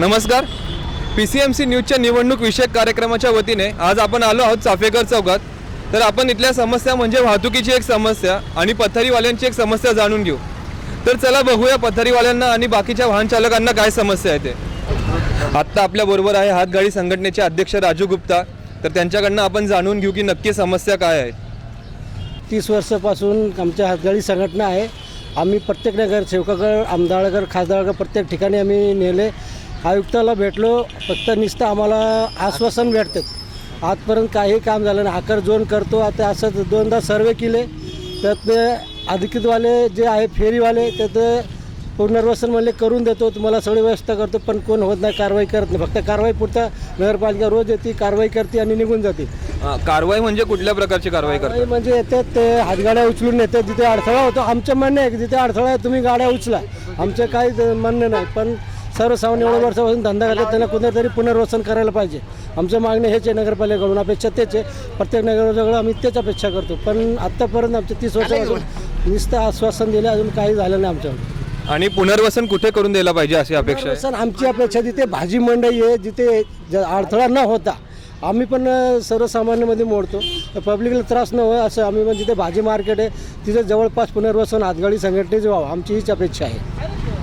नमस्कार. P C M C न्यूजच्या निवडणूक विषयक कार्यक्रमाच्या वतीने आज आपण आलो आहोत चाफेकर चौकात. तर आपण इथल्या समस्या म्हणजे वाहतुकीची एक समस्या आणि पथारीवाल्यांची एक समस्या जाणून घेऊ. तर चला बघूया पथारीवाल्यांना आणि बाकीच्या वाहन चालकांना काय समस्या आहे ते. आत्ता आपल्याबरोबर आहे हातगाडी संघटनेचे अध्यक्ष राजू गुप्ता. तर त्यांच्याकडनं आपण जाणून घेऊ की नक्की समस्या काय आहे. तीस वर्षापासून आमच्या हातगाडी संघटना आहे. आम्ही प्रत्येक नगर सेवकागड आमदाळगड खासदाळगड प्रत्येक ठिकाणी आम्ही नेले. आयुक्ताला भेटलो फक्त नुसतं आम्हाला आश्वासन भेटतात आजपर्यंत काही काम झालं नाही. आकर जोन करतो आता असं दोनदा सर्वे केले. त्यात अधिकृतवाले जे आहे फेरीवाले त्यात पुनर्वसन म्हणले करून देतो. तुम्हाला सगळी व्यवस्था करतो पण कोण होत नाही कारवाई करत नाही. फक्त कारवाई पुरता नगरपालिका रोज येते कारवाई करते आणि निघून जाते. कारवाई म्हणजे कुठल्या प्रकारची कारवाई करतात म्हणजे येतात ते हातगाड्या उचलून येतात जिथे अडथळा होतो आमचं म्हणणं आहे की जिथे अडथळा आहे तुम्ही गाड्या उचला. आमचं काही म्हणणं नाही पण सर्वसामान्य एवढ्या वर्षापासून धंदा करतात त्यांना कुठेतरी पुनर्वसन करायला पाहिजे. आमचं मागणं हेच आहे नगरपालिकेकडून अपेक्षा तेच आहे. प्रत्येक नगरपालिकेकडून आम्ही तेच अपेक्षा करतो. पण आत्तापर्यंत आमच्या तीस वर्षापासून नुसतं आश्वासन दिलं अजून काही झालं नाही आमच्याकडून आणि पुनर्वसन कुठे करून द्यायला पाहिजे अशी अपेक्षा पुनर्वसन आमची अपेक्षा जिथे भाजी मंडई आहे जिथे ज- अडथळा न होता आम्ही पण अ, सर्वसामान्यमध्ये मोडतो. तर पब्लिकला त्रास न हो असं आम्ही पण जिथे भाजी मार्केट आहे तिथे जवळपास पुनर्वसन हातगाडी संघटनेचे व्हावं आमची हीच अपेक्षा आहे.